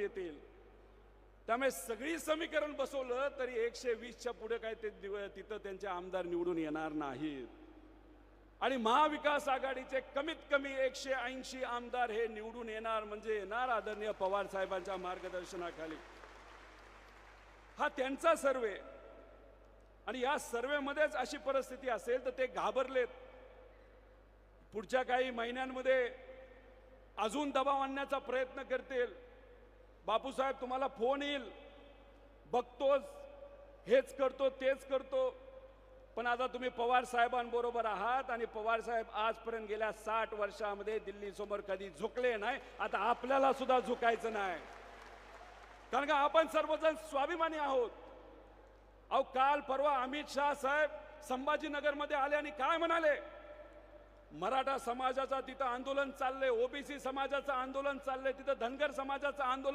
येतील. त्यामुळे सगळी समीकरण बसवलं तरी एकशे वीसच्या पुढे काय ते तिथं त्यांचे आमदार निवडून येणार नाहीत. आणि महाविकास आघाडीचे कमीत कमी एकशे ऐंशी आमदार हे निवडून येणार म्हणजे येणार आदरणीय पवार साहेबांच्या मार्गदर्शनाखाली. हा त्यांचा सर्वे. आणि या सर्वेमध्येच अशी परिस्थिती असेल तर ते घाबरलेत. पुढच्या काही महिन्यांमध्ये अजून दबाव आणण्याचा प्रयत्न करतील. बापूसाहेब तुम्हाला फोन येईल. बघतोच. हेच करतो तेच करतो. पण आता तुम्ही पवार साहेबांबरोबर आहात आणि पवार साहेब आजपर्यंत गेल्या साठ वर्षामध्ये दिल्लीसमोर कधी झुकले नाही. आता आपल्याला सुद्धा झुकायचं नाही. कारण का आपण सर्वजण स्वाभिमानी आहोत. अहो काल परवा अमित शहा साहेब संभाजीनगरमध्ये आले आणि काय म्हणाले? मराठा समाजाचा तिथं आंदोलन चाललंय ओबीसी समाजाचं आंदोलन चाललंय तिथं धनगर समाजाचं आंदोलन